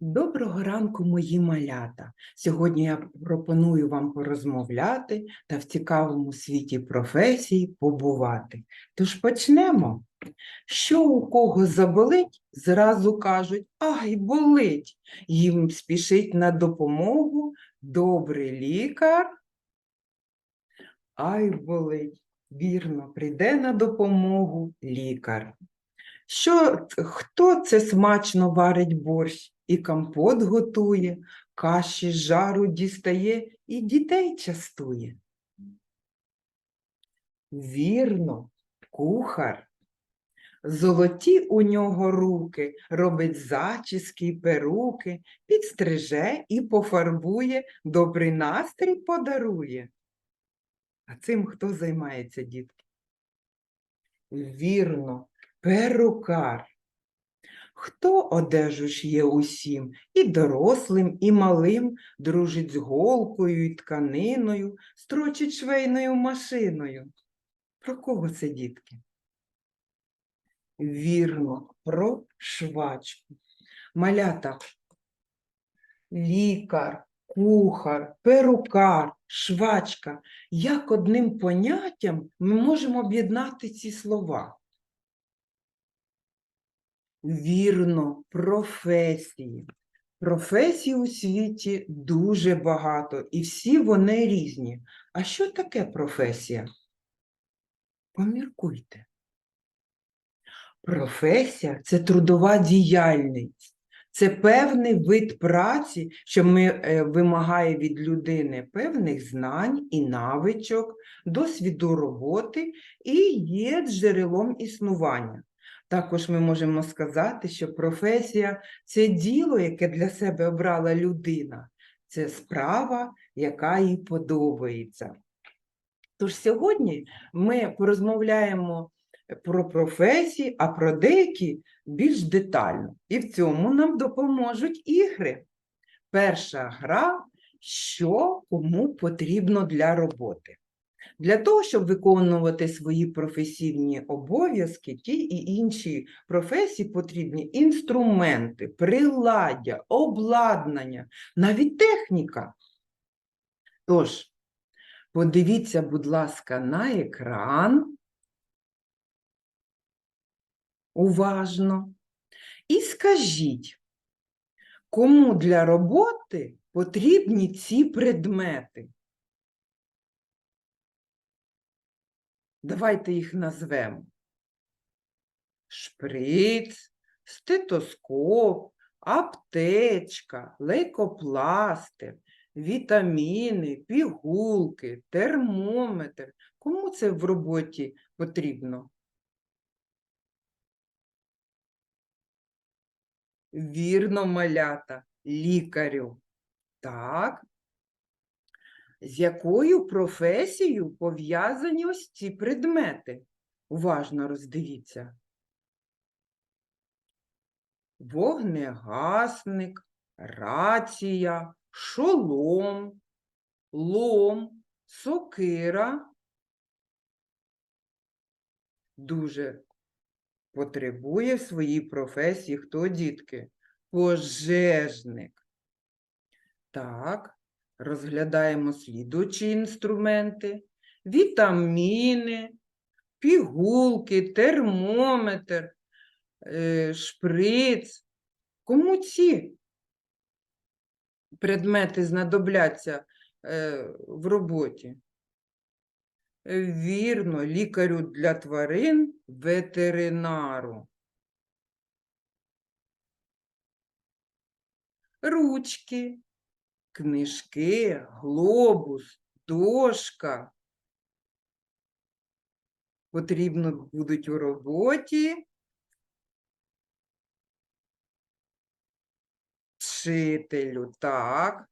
Доброго ранку, мої малята! Сьогодні я пропоную вам порозмовляти та в цікавому світі професій побувати. Тож почнемо. Що у кого заболить, зразу кажуть, ай, болить. Їм спішить на допомогу добрий лікар. Ай, болить. Вірно, прийде на допомогу лікар. Що, хто це смачно варить борщ і компот готує, каші жару дістає і дітей частує? Вірно, кухар. Золоті у нього руки, робить зачіски й перуки, підстриже і пофарбує, добрий настрій подарує. А цим хто займається, дітки? Вірно, перукар. Хто одежу ш'є усім, і дорослим, і малим, дружить з голкою і тканиною, строчить швейною машиною. Про кого це, дітки? Вірно, про швачку. Малята, лікар, кухар, перукар, швачка. Як одним поняттям ми можемо об'єднати ці слова? Вірно, професії. Професій у світі дуже багато, і всі вони різні. А що таке професія? Поміркуйте. Професія це трудова діяльність, це певний вид праці, що ми, е, вимагає від людини певних знань і навичок, досвіду роботи і є джерелом існування. Також ми можемо сказати, що професія це діло, яке для себе обрала людина, це справа, яка їй подобається. Тож сьогодні ми порозмовляємо про професії, а про деякі більш детально. І в цьому нам допоможуть ігри. Перша гра, що кому потрібно для роботи. Для того, щоб виконувати свої професійні обов'язки, ті і інші професії потрібні інструменти, приладдя, обладнання, навіть техніка. Тож, подивіться, будь ласка, на екран уважно і скажіть, кому для роботи потрібні ці предмети? Давайте їх назвемо. Шприц, стетоскоп, аптечка, лейкопластир, вітаміни, пігулки, термометр. Кому це в роботі потрібно? Вірно, малята, лікарю. Так. З якою професією пов'язані ось ці предмети? Уважно роздивіться. Вогнегасник, рація, шолом, лом, сокира. Дуже потребує в своїй професії хто, дітки? Пожежник. Так. Розглядаємо слідучі інструменти, вітаміни, пігулки, термометр, е, шприц. Кому ці предмети знадобляться е, в роботі? Е, Вірно, лікарю для тварин, ветеринару. Ручки, книжки, глобус, дошка. Потрібно будуть у роботі. Вчителю, так.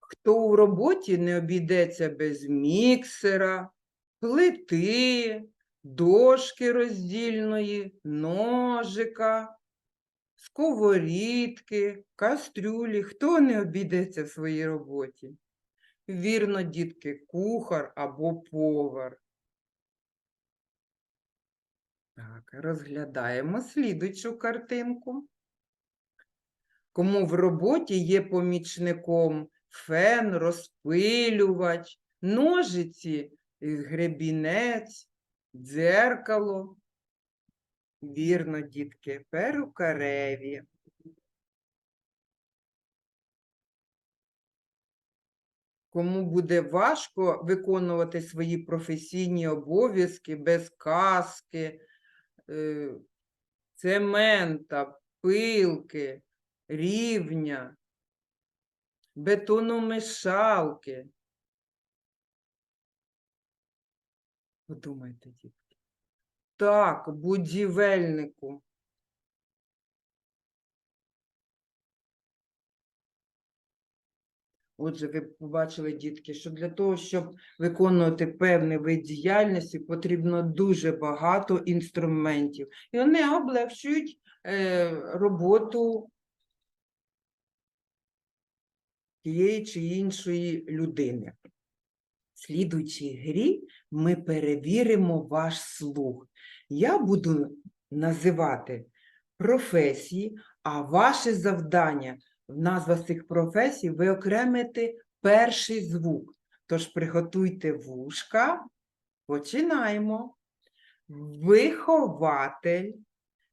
Хто у роботі не обійдеться без міксера, плити, дошки роздільної, ножика сковорідки, кастрюлі. Хто не обійдеться в своїй роботі? Вірно, дітки, кухар або повар. Так. Розглядаємо слідуючу картинку. Кому в роботі є помічником фен, розпилювач, ножиці, гребінець, дзеркало. Вірно, дітки, перукареві. Кому буде важко виконувати свої професійні обов'язки без каски, е, цемента, пилки, рівня, бетономішалки. Подумайте, дітки. Так, будівельнику. Отже, ви побачили, дітки, що для того, щоб виконувати певний вид діяльності, потрібно дуже багато інструментів. І вони облегчують е, роботу тієї чи іншої людини. В слідуючій грі ми перевіримо ваш слух. Я буду називати професії, а ваше завдання в назвах цих професій виокремити перший звук. Тож приготуйте вушка. Починаємо. Вихователь,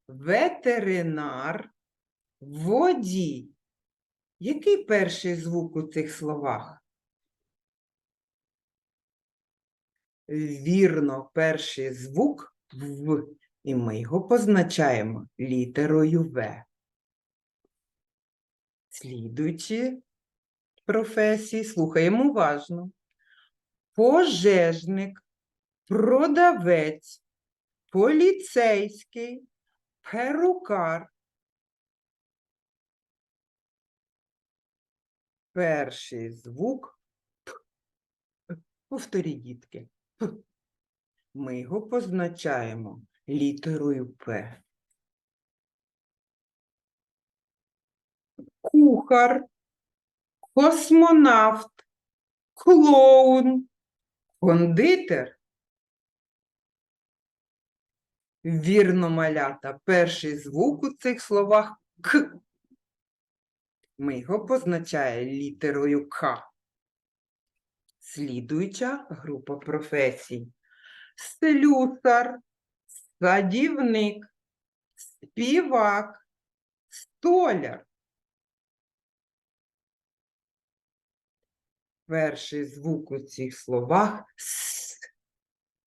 ветеринар, водій. Який перший звук у цих словах? Вірно, перший звук В, і ми його позначаємо літерою В. Слідуючі професії, слухаємо уважно. Пожежник, продавець, поліцейський, перукар. Перший звук П. Повторіть, дітки. П. Ми його позначаємо літерою П. Кухар, космонавт, клоун, кондитер. Вірно, малята, перший звук у цих словах К. Ми його позначаємо літерою К. Слідуюча група професій. Слюсар, садівник, співак, столяр. Перший звук у цих словах С.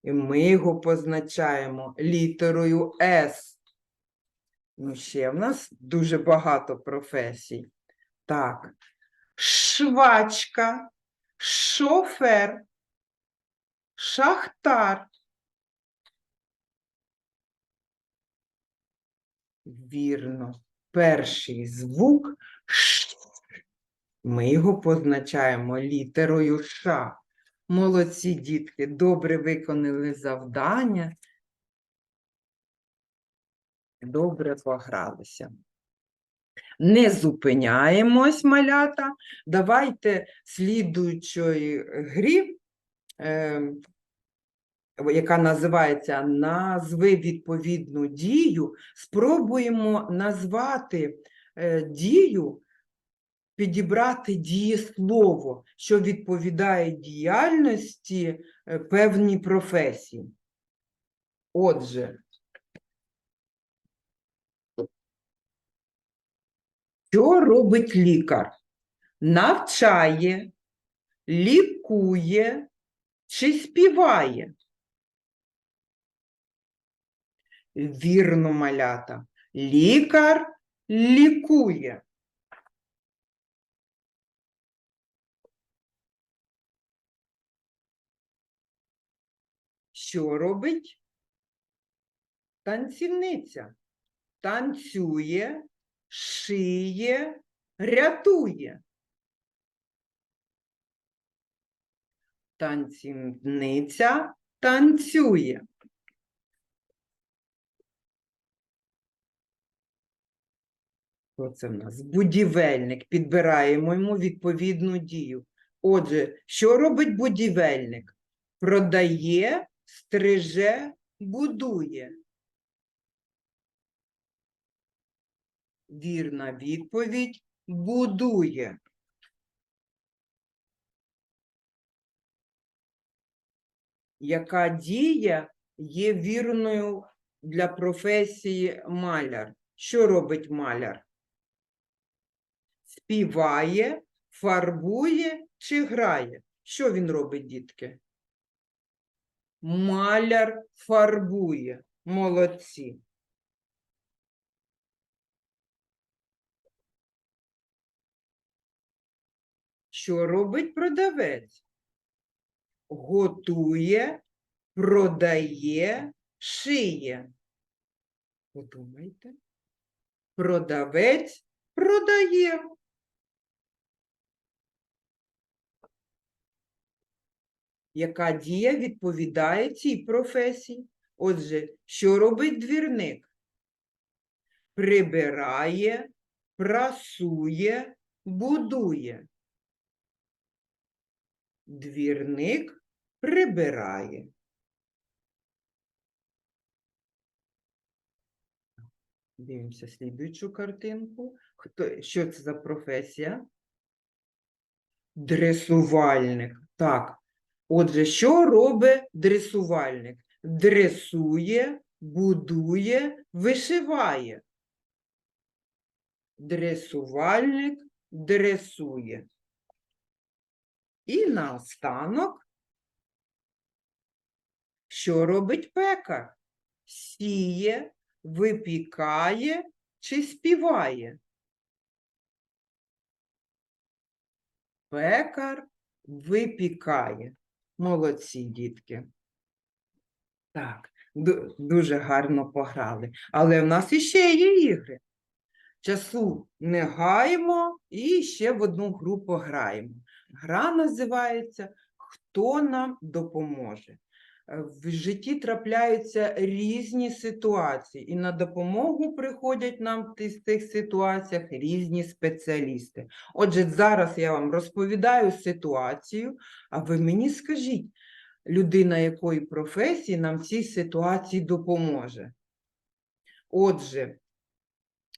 І ми його позначаємо літерою С. Ну, ще в нас дуже багато професій. Так, швачка, шофер, шахтар. Вірно, перший звук Ш. Ми його позначаємо літерою Ш. Молодці дітки, добре виконали завдання. Добре погралися. Не зупиняємось, малята. Давайте слідуючої грі, е, яка називається Назви відповідну дію, спробуємо назвати е, дію, підібрати дієслово, що відповідає діяльності е, певній професії. Отже, Що робить лікар? Навчає, лікує чи співає? Вірно, малята. Лікар лікує. Що робить? Танцівниця. Танцює, шиє, рятує. Танцівниця танцює. Оце в нас будівельник. Підбираємо йому відповідну дію. Отже, що робить будівельник? Продає, стриже, будує. Вірна відповідь будує. Яка дія є вірною для професії маляр? Що робить маляр? Співає, фарбує чи грає? Що він робить, дітки? Маляр фарбує. Молодці. Що робить продавець? Готує, продає, шиє. Подумайте. Продавець продає. Яка дія відповідає цій професії? Отже, що робить двірник? Прибирає, прасує, будує. Двірник прибирає. Дивимося слідуючу картинку. Хто, що це за професія? Дресувальник. Так. Отже, що робить дресувальник? Дресує, будує, вишиває. Дресувальник дресує. І наостанок, що робить пекар? Сіє, випікає чи співає? Пекар випікає. Молодці, дітки. Так, дуже гарно пограли. Але в нас іще є ігри. Часу не гаємо і ще в одну гру пограємо. Гра називається Хто нам допоможе? Е, В житті трапляються різні ситуації, і на допомогу приходять нам в тих ситуаціях різні спеціалісти. Отже, зараз я вам розповідаю ситуацію, а ви мені скажіть, людина якої професії нам в цій ситуації допоможе. Отже,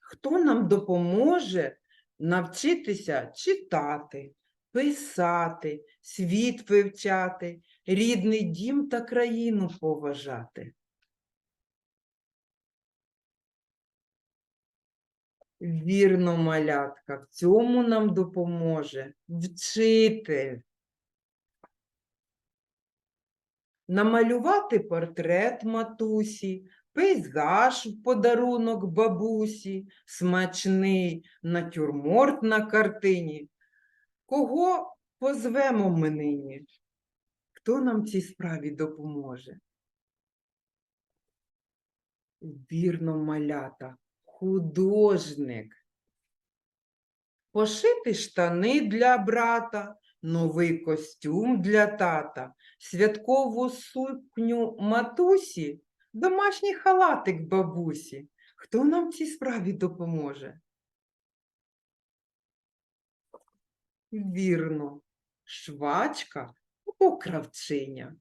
хто нам допоможе навчитися читати, писати, світ вивчати, рідний дім та країну поважати? Вірно, малятка, в цьому нам допоможе вчитель. Намалювати портрет матусі, пейзаж в подарунок бабусі, смачний натюрморт на картині. Кого позвемо ми нині? Хто нам цій справі допоможе? Вірно, малята, художник. Пошити штани для брата, новий костюм для тата, святкову сукню матусі, домашній халатик бабусі. Хто нам цій справі допоможе? Вірно, швачка або кравчиня.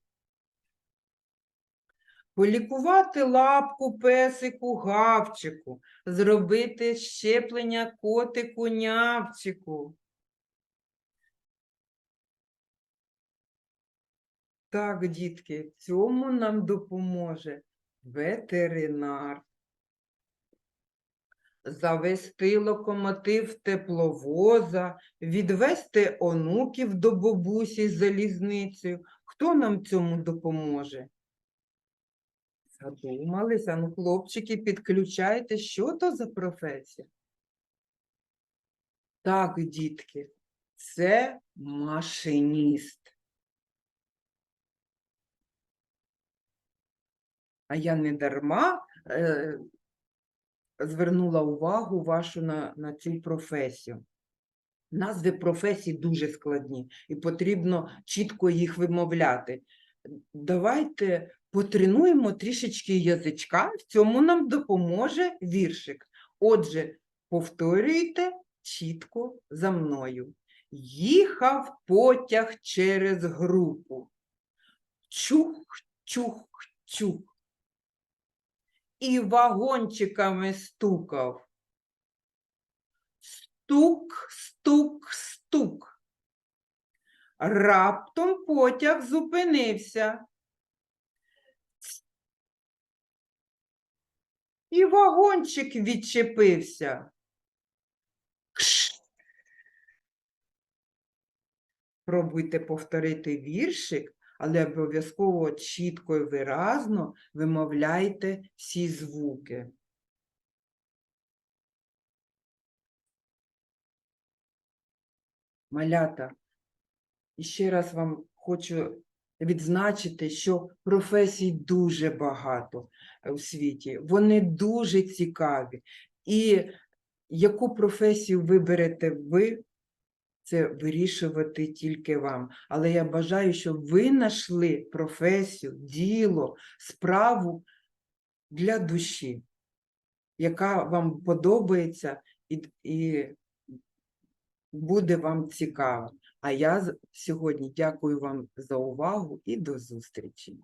Полікувати лапку песику гавчику, зробити щеплення котику нявчику. Так, дітки, цьому нам допоможе ветеринар. Завести локомотив тепловоза, відвести онуків до бабусі з залізницею. Хто нам цьому допоможе? Задумалися, ну, хлопчики, підключайте, що то за професія? Так, дітки, це машиніст. А я не дарма е, звернула увагу вашу на, на цю професію. Назви професій дуже складні і потрібно чітко їх вимовляти. Давайте потренуємо трішечки язичка, в цьому нам допоможе віршик. Отже, повторюйте чітко за мною. Їхав потяг через групу. Чух, чух, чух. І вагончиками стукав. Стук, стук, стук. Раптом потяг зупинився. І вагончик відчепився. Пробуйте повторити віршик, але обов'язково чітко і виразно вимовляйте всі звуки. Малята, і ще раз вам хочу відзначити, що професій дуже багато у світі. Вони дуже цікаві. І яку професію виберете ви, це вирішувати тільки вам. Але я бажаю, щоб ви знайшли професію, діло, справу для душі, яка вам подобається і, і буде вам цікава. А я сьогодні дякую вам за увагу і до зустрічі.